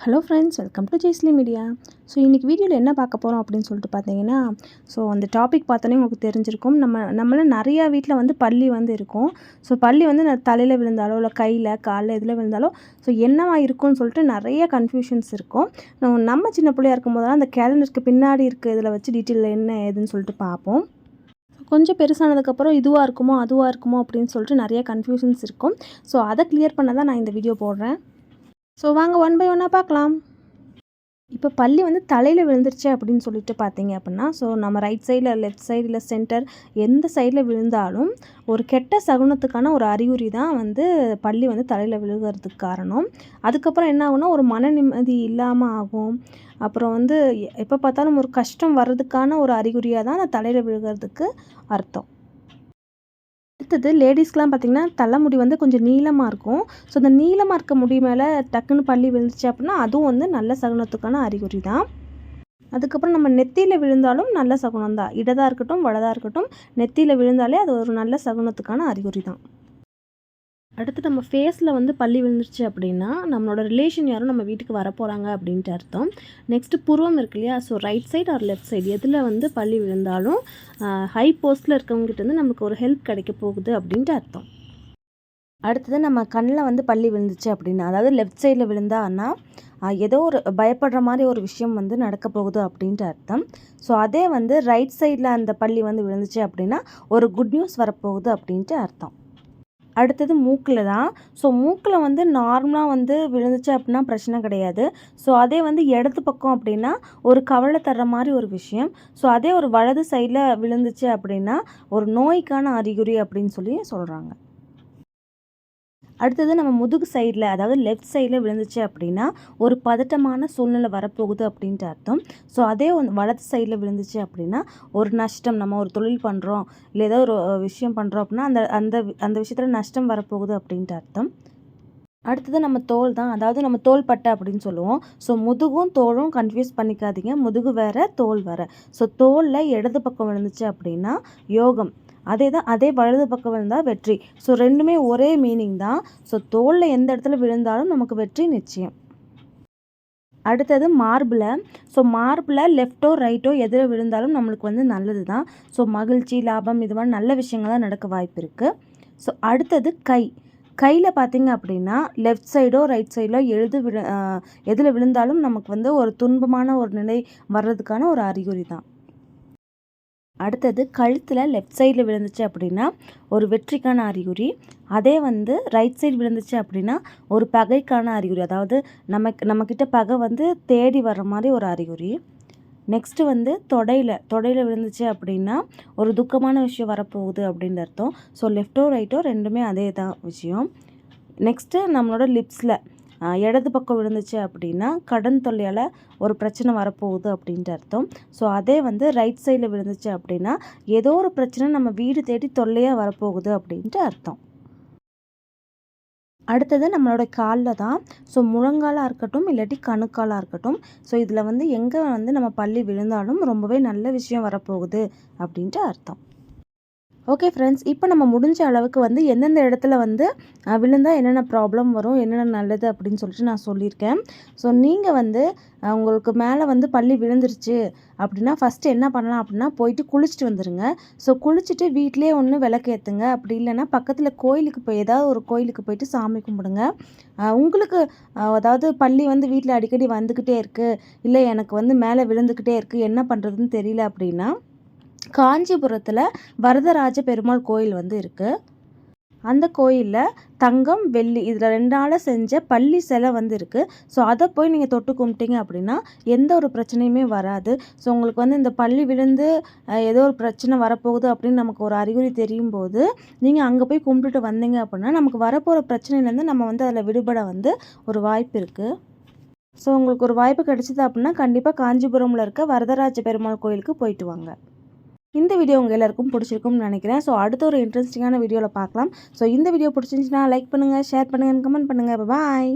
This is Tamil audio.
Hello friends welcome to Jaisly media so இன்றைக்கி வீடியோவில் என்ன பார்க்க போகிறோம் அப்படின்னு சொல்லிட்டு பார்த்தீங்கன்னா ஸோ அந்த டாபிக் பார்த்தோன்னே உங்களுக்கு தெரிஞ்சிருக்கும். நம்ம நம்மள நிறையா வீட்டில் வந்து பள்ளி வந்து இருக்கும். ஸோ பள்ளி வந்து நான் தலையில் விழுந்தாலோ இல்லை கையில் காலில் இதில் விழுந்தாலோ ஸோ என்னவா இருக்கும்னு சொல்லிட்டு நிறைய கன்ஃபியூஷன்ஸ் இருக்கும். நம்ம- சின்ன சின்ன பிள்ளையா இருக்கும்போதெல்லாம் அந்த கேலண்டருக்கு பின்னாடி இருக்க இதில் வச்சு டீட்டெயில் என்ன ஏதுன்னு சொல்லிட்டு பார்ப்போம். கொஞ்சம் பெருசானதுக்கப்புறம் இதுவாக இருக்குமோ அதுவாக இருக்குமோ அப்படின்னு சொல்லிட்டு நிறைய கன்ஃபியூஷன்ஸ் இருக்கும். ஸோ அதை கிளியர் பண்ண தான் நான் இந்த வீடியோ போடுறேன். ஸோ வாங்க ஒன் பை ஒன்னாக பார்க்கலாம். இப்போ பள்ளி வந்து தலையில் விழுந்துருச்சு அப்படின்னு சொல்லிட்டு பார்த்தீங்க அப்படின்னா ஸோ நம்ம ரைட் சைடில் லெஃப்ட் சைடு இல்லை சென்டர் எந்த சைடில் விழுந்தாலும் ஒரு கெட்ட சகுனத்துக்கான ஒரு அறிகுறி தான் வந்து பள்ளி வந்து தலையில் விழுகிறதுக்கு காரணம். அதுக்கப்புறம் என்ன ஆகும்னா ஒரு மன நிம்மதி இல்லாமல் ஆகும். அப்புறம் வந்து எ- எப்போ பார்த்தாலும் ஒரு கஷ்டம் வர்றதுக்கான ஒரு அறிகுறியாக தான் அந்த தலையில் விழுகிறதுக்கு அர்த்தம். அடுத்தது லேடிஸ்க்கெலாம் பார்த்திங்கன்னா தலைமுடி வந்து கொஞ்சம் நீளமாக இருக்கும். ஸோ அந்த நீளமாக இருக்க முடி மேலே டக்குன்னு பள்ளி விழுந்துச்சு அப்படின்னா அதுவும் வந்து நல்ல சகுனத்துக்கான அறிகுறி தான். அதுக்கப்புறம் நம்ம நெத்தியில் விழுந்தாலும் நல்ல சகுனம் தான். இடதாக இருக்கட்டும் வலதாக இருக்கட்டும் நெத்தியில் விழுந்தாலே அது ஒரு நல்ல சகுனத்துக்கான அறிகுறி தான். அடுத்து நம்ம ஃபேஸில் வந்து பள்ளி விழுந்துருச்சு அப்படின்னா நம்மளோட ரிலேஷன் யாரும் நம்ம வீட்டுக்கு வரப்போகிறாங்க அப்படின்ட்டு அர்த்தம். நெக்ஸ்ட்டு புருவம் இருக்கு இல்லையா? So right side or left side எதில் வந்து பள்ளி விழுந்தாலும் ஹை போஸ்ட்டில் இருக்கவங்ககிட்ட வந்து நமக்கு ஒரு ஹெல்ப் கிடைக்க போகுது அப்படின்ட்டு அர்த்தம். அடுத்தது நம்ம கண்ணில் வந்து பள்ளி விழுந்துச்சு அப்படின்னா அதாவது லெஃப்ட் சைடில் விழுந்தான்னா ஏதோ ஒரு பயப்படுற மாதிரி ஒரு விஷயம் வந்து நடக்க போகுது அப்படின்ட்டு அர்த்தம். ஸோ அதே வந்து ரைட் சைடில் அந்த பள்ளி வந்து விழுந்துச்சு அப்படின்னா ஒரு குட் நியூஸ் வரப்போகுது அப்படின்ட்டு அர்த்தம். அடுத்தது மூக்கில் தான். ஸோ மூக்கில் வந்து நார்மலாக வந்து விழுந்துச்சு அப்படின்னா பிரச்சனை கிடையாது. ஸோ அதே வந்து இடது பக்கம் அப்படின்னா ஒரு கவலை தர்ற மாதிரி ஒரு விஷயம். ஸோ அதே ஒரு வலது சைடில் விழுந்துச்சு அப்படின்னா ஒரு நோய்க்கான அறிகுறி அப்படின்னு சொல்லி சொல்கிறாங்க அடுத்தது நம்ம முதுகு சைடில் அதாவது லெஃப்ட் சைடில் விழுந்துச்சு அப்படின்னா ஒரு பதட்டமான சூழ்நிலை வரப்போகுது அப்படின்ட்டு அர்த்தம். ஸோ அதே வலது சைடில் விழுந்துச்சு அப்படின்னா ஒரு நஷ்டம் நம்ம ஒரு தொழில் பண்ணுறோம் இல்லை ஏதோ ஒரு விஷயம் பண்ணுறோம் அப்படின்னா அந்த அந்த வி- அந்த விஷயத்தில் நஷ்டம் வரப்போகுது அப்படின்ட்டு அர்த்தம். அடுத்தது நம்ம தோல் தான் அதாவது நம்ம தோல் பட்டை அப்படின்னு சொல்லுவோம். ஸோ முதுகும் தோலும் கன்ஃபியூஸ் பண்ணிக்காதீங்க முதுகு வேற தோல் வேற. ஸோ தோலில் இடது பக்கம் விழுந்துச்சு அப்படின்னா யோகம் அதே தான் அதே வலது பக்கம் விழுந்தால் வெற்றி. ஸோ ரெண்டுமே ஒரே மீனிங் தான். ஸோ தோலில் எந்த இடத்துல விழுந்தாலும் நமக்கு வெற்றி நிச்சயம். அடுத்தது மார்பில் ஸோ மார்பில் லெஃப்ட்டோ ரைட்டோ எதில் விழுந்தாலும் நம்மளுக்கு வந்து நல்லது தான் ஸோ மகிழ்ச்சி லாபம் இது மாதிரி நல்ல விஷயங்கள் தான் நடக்க வாய்ப்பு இருக்குது ஸோ அடுத்தது கை. கையில் பார்த்தீங்க அப்படின்னா லெஃப்ட் சைடோ ரைட் சைடோ எழுது விழு எதில் விழுந்தாலும் நமக்கு வந்து ஒரு துன்பமான ஒரு நிலை வர்றதுக்கான ஒரு அறிகுறி தான் அடுத்தது கழுத்தில் லெஃப்ட் சைடில் விழுந்துச்சு அப்படின்னா ஒரு வெற்றிக்கான அறிகுறி. அதே வந்து ரைட் சைடு விழுந்துச்சு அப்படின்னா ஒரு பகைக்கான அறிகுறி. அதாவது நமக்கு நம்மக்கிட்ட பகை வந்து தேடி வர்ற மாதிரி ஒரு அறிகுறி. நெக்ஸ்ட்டு வந்து தொடையில் தொடையில் விழுந்துச்சு அப்படின்னா ஒரு துக்கமான விஷயம் வரப்போகுது அப்படின்னு அர்த்தம். ஸோ லெஃப்ட்டோ ரைட்டோ ரெண்டுமே அதே தான் விஷயம். நெக்ஸ்ட்டு நம்மளோட லிப்ஸில் இடது பக்கம் விழுந்துச்சு அப்படின்னா கடன் தொல்லையால் ஒரு பிரச்சனை வரப்போகுது அப்படின்ட்டு அர்த்தம். ஸோ அதே வந்து ரைட் சைடில் விழுந்துச்சு அப்படின்னா ஏதோ ஒரு பிரச்சனை நம்ம வீடு தேடி தொல்லையாக வரப்போகுது அப்படின்ட்டு அர்த்தம். அடுத்தது நம்மளோட காலில் தான். ஸோ முழங்காலாக இருக்கட்டும் இல்லாட்டி கணுக்காலாக இருக்கட்டும். ஸோ இதில் வந்து எங்கே வந்து நம்ம பள்ளி விழுந்தாலும் ரொம்பவே நல்ல விஷயம் வரப்போகுது அப்படின்ட்டு அர்த்தம். ஓகே ஃப்ரெண்ட்ஸ் இப்போ நம்ம முடிஞ்ச அளவுக்கு வந்து எந்தெந்த இடத்துல வந்து விழுந்தால் என்னென்ன ப்ராப்ளம் வரும் என்னென்ன நல்லது அப்படின்னு சொல்லிட்டு நான் சொல்லியிருக்கேன். ஸோ நீங்கள் வந்து உங்களுக்கு மேலே வந்து பள்ளி விழுந்துருச்சு அப்படின்னா ஃபஸ்ட்டு என்ன பண்ணலாம் அப்படின்னா போயிட்டு குளிச்சுட்டு வந்துடுங்க ஸோ குளிச்சுட்டு வீட்டிலே ஒன்று விளக்கேற்றுங்க அப்படி இல்லைன்னா பக்கத்தில் கோயிலுக்கு போய் ஏதாவது ஒரு கோயிலுக்கு போயிட்டு சாமி கும்பிடுங்க. உங்களுக்கு அதாவது பள்ளி வந்து வீட்டில் அடிக்கடி வந்துக்கிட்டே இருக்குது இல்லை எனக்கு வந்து மேலே விழுந்துக்கிட்டே இருக்குது என்ன பண்ணுறதுன்னு தெரியல அப்படின்னா காஞ்சிபுரத்தில் வரதராஜ பெருமாள் கோயில் வந்து இருக்குது அந்த கோயிலில் தங்கம் வெள்ளி இதில் ரெண்டால செஞ்ச பள்ளி சிலை வந்து இருக்குது ஸோ அதை போய் நீங்கள் தொட்டு கும்பிட்டீங்க அப்படின்னா எந்த ஒரு பிரச்சனையுமே வராது. ஸோ உங்களுக்கு வந்து இந்த பள்ளி விழுந்து ஏதோ ஒரு பிரச்சனை வரப்போகுது அப்படின்னு நமக்கு ஒரு அறிகுறி தெரியும் போது நீங்கள் அங்கே போய் கும்பிட்டுட்டு வந்தீங்க அப்படின்னா நமக்கு வரப்போகிற பிரச்சனையிலேருந்து நம்ம வந்து அதில் விடுபட வந்து ஒரு வாய்ப்பு இருக்குது ஸோ உங்களுக்கு ஒரு வாய்ப்பு கிடைச்சிது அப்படின்னா கண்டிப்பாக காஞ்சிபுரமில் இருக்க வரதராஜ பெருமாள் கோயிலுக்கு போயிட்டு வாங்க. இந்த வீடியோ உங்கள் எல்லாருக்கும் பிடிச்சிருக்கும்னு நினைக்கிறேன். ஸோ அடுத்த ஒரு இன்ட்ரெஸ்டிங்கான வீடியோவில் பார்க்கலாம். ஸோ இந்த வீடியோ பிடிச்சிருந்துச்சுன்னா லைக் பண்ணுங்கள் ஷேர் பண்ணுங்கள் கமெண்ட் பண்ணுங்கள் பாய்